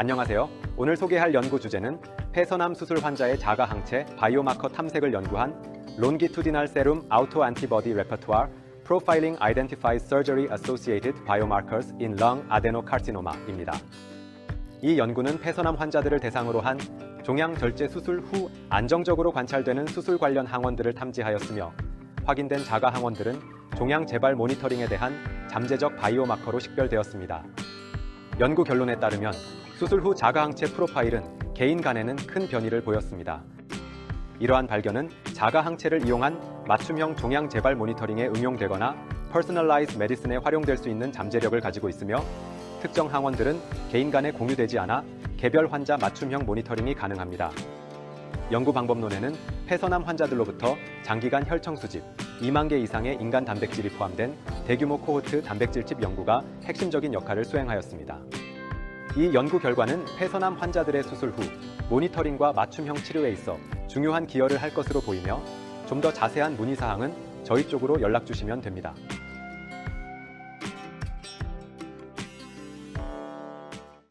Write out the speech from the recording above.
안녕하세요. 오늘 소개할 연구 주제는 폐선암 수술 환자의 자가 항체 바이오마커 탐색을 연구한 Longitudinal Serum Autoantibody Repertoire Profiling Identifies Surgery Associated Biomarkers in Lung Adenocarcinoma입니다. 이 연구는 폐선암 환자들을 대상으로 한 종양 절제 수술 후 안정적으로 관찰되는 수술 관련 항원들을 탐지하였으며 확인된 자가 항원들은 종양 재발 모니터링에 대한 잠재적 바이오마커로 식별되었습니다. 연구 결론에 따르면 수술 후 자가 항체 프로파일은 개인 간에는 큰 변이를 보였습니다. 이러한 발견은 자가 항체를 이용한 맞춤형 종양 재발 모니터링에 응용되거나 퍼스널라이즈 메디슨에 활용될 수 있는 잠재력을 가지고 있으며 특정 항원들은 개인 간에 공유되지 않아 개별 환자 맞춤형 모니터링이 가능합니다. 연구 방법론에는 폐선암 환자들로부터 장기간 혈청 수집, 2만 개 이상의 인간 단백질이 포함된 대규모 코호트 단백질집 연구가 핵심적인 역할을 수행하였습니다. 이 연구 결과는 폐선암 환자들의 수술 후 모니터링과 맞춤형 치료에 있어 중요한 기여를 할 것으로 보이며 좀 더 자세한 문의 사항은 저희 쪽으로 연락 주시면 됩니다.